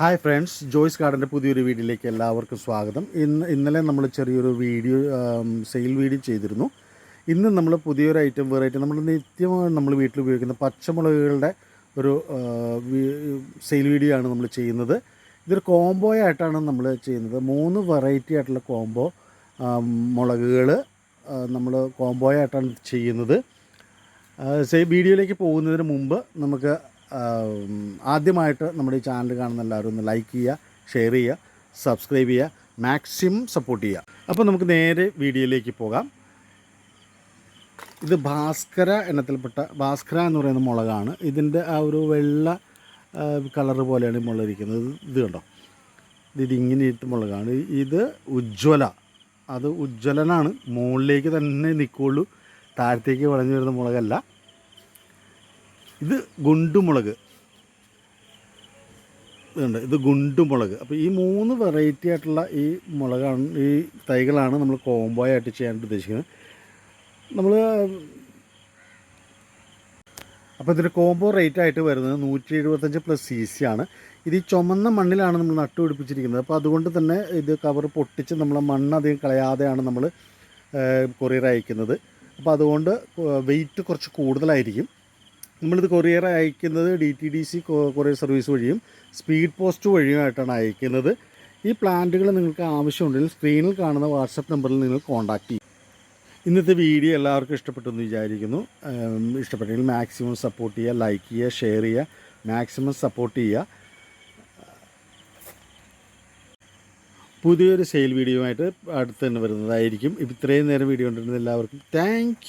Hi friends Joyce ഗാർഡന്റെ പുതിയൊരു വീഡിയോയിലേക്ക് എല്ലാവർക്കും സ്വാഗതം. ഇന്ന് ഇന്നലെ നമ്മൾ ചെറിയൊരു വീഡിയോ സെയിൽ വീഡിയോ ചെയ്തിരുന്നു. ഇന്ന് നമ്മൾ പുതിയൊരു ഐറ്റം വെറൈറ്റി നമ്മൾ നിത്യമായി നമ്മൾ വീട്ടിൽ ഉപയോഗിക്കുന്ന പച്ചമുളകുകളുടെ ഒരു സെയിൽ വീഡിയോ ആണ് നമ്മൾ ചെയ്യുന്നത്. ഇതൊരു കോംബോ ആയിട്ടാണ് നമ്മൾ ചെയ്യുന്നത്. മൂന്ന് വെറൈറ്റി ആയിട്ടുള്ള കോംബോ മുളകുകൾ നമ്മൾ കോംബോ ആയിട്ടാണ് ചെയ്യുന്നത്. വീഡിയോയിലേക്ക് പോകുന്നതിന് മുമ്പ് നമുക്ക് ആദ്യമായിട്ട് നമ്മുടെ ഈ ചാനൽ കാണുന്ന എല്ലാവരും ഒന്ന് ലൈക്ക് ചെയ്യുക ഷെയർ ചെയ്യുക സബ്സ്ക്രൈബ് ചെയ്യുക മാക്സിമം സപ്പോർട്ട് ചെയ്യുക. അപ്പോൾ നമുക്ക് നേരെ വീഡിയോയിലേക്ക് പോകാം. ഇത് ഭാസ്കര എണ്ണത്തിൽപ്പെട്ട ഭാസ്കര എന്ന് പറയുന്ന മുളകാണ്. ഇതിന്റെ ആ ഒരു വെള്ള കളർ പോലെയാണ് ഈ മുളക് ഇരിക്കുന്നത് ഇത് കണ്ടോ? ഇത് ഇങ്ങനെ ഇട്ട് മുളകാണ്. ഇത് ഉജ്ജ്വല. അത് ഉജ്ജ്വലനാണ്. മുകളിലേക്ക് തന്നെ നിൽക്കുകയുള്ളൂ താഴത്തേക്ക് വളഞ്ഞു വരുന്ന മുളകല്ല. ഇത് ഗുണ്ടുമുളക്. ഇതുണ്ട് ഇത് ഗുണ്ടുമുളക്. അപ്പോൾ ഈ മൂന്ന് വെറൈറ്റി ആയിട്ടുള്ള ഈ മുളകാണ് ഈ തൈകളാണ് നമ്മൾ കോംബോ ആയിട്ട് ചെയ്യാനായിട്ട് ഉദ്ദേശിക്കുന്നത്. നമ്മൾ അപ്പോൾ ഇതിന്റെ കോംബോ റേറ്റ് ആയിട്ട് വരുന്നത് നൂറ്റി എഴുപത്തഞ്ച് പ്ലസ് സി സി ആണ്. ഇത് ഈ ചുമന്ന മണ്ണിലാണ് നമ്മൾ നട്ടുപിടിപ്പിച്ചിരിക്കുന്നത്. അപ്പോൾ അതുകൊണ്ട് തന്നെ ഇത് കവർ പൊട്ടിച്ച് നമ്മൾ മണ്ണ് അധികം കളയാതെയാണ് നമ്മൾ കൊറിയർ അയക്കുന്നത്. അപ്പോൾ അതുകൊണ്ട് വെയിറ്റ് കുറച്ച് കൂടുതലായിരിക്കും. നമ്മളിത് കൊറിയർ അയക്കുന്നത് D T D C courier service വഴിയും സ്പീഡ് പോസ്റ്റ് വഴിയുമായിട്ടാണ് അയക്കുന്നത്. ഈ പ്ലാന്റുകൾ നിങ്ങൾക്ക് ആവശ്യമുണ്ടെങ്കിൽ സ്ക്രീനിൽ കാണുന്ന വാട്സപ്പ് നമ്പറിൽ നിങ്ങൾ കോൺടാക്റ്റ് ചെയ്യും. ഇന്നത്തെ വീഡിയോ എല്ലാവർക്കും ഇഷ്ടപ്പെട്ടെന്ന് വിചാരിക്കുന്നു. ഇഷ്ടപ്പെട്ടെങ്കിൽ മാക്സിമം സപ്പോർട്ട് ചെയ്യുക ലൈക്ക് ചെയ്യുക ഷെയർ ചെയ്യുക മാക്സിമം സപ്പോർട്ട് ചെയ്യുക. പുതിയൊരു സെയിൽ വീഡിയോ ആയിട്ട് അടുത്ത് തന്നെ വരുന്നതായിരിക്കും. ഇത്രയും നേരം വീഡിയോ കണ്ടിരുന്ന എല്ലാവർക്കും താങ്ക്